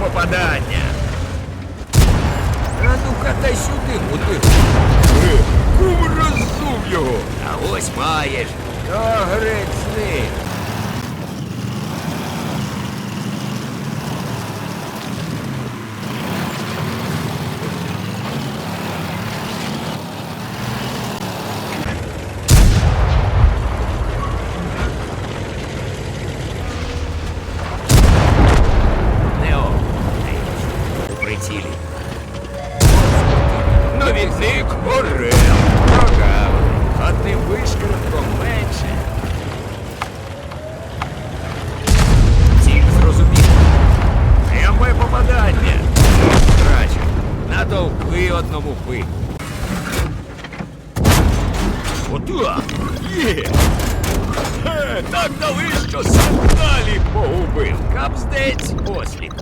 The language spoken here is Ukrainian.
попадання. А ну-ка дай сюди, мудило. Кум розсув його. А ось маєш. То грець Навідник Орел. Прогав. А ти вишкірком менше. Ціль зрозумів. Пряме попадання. Краще. Натовкли одному пи. Отак. Є. Так дали, що сам далі погубив. Капздець послід.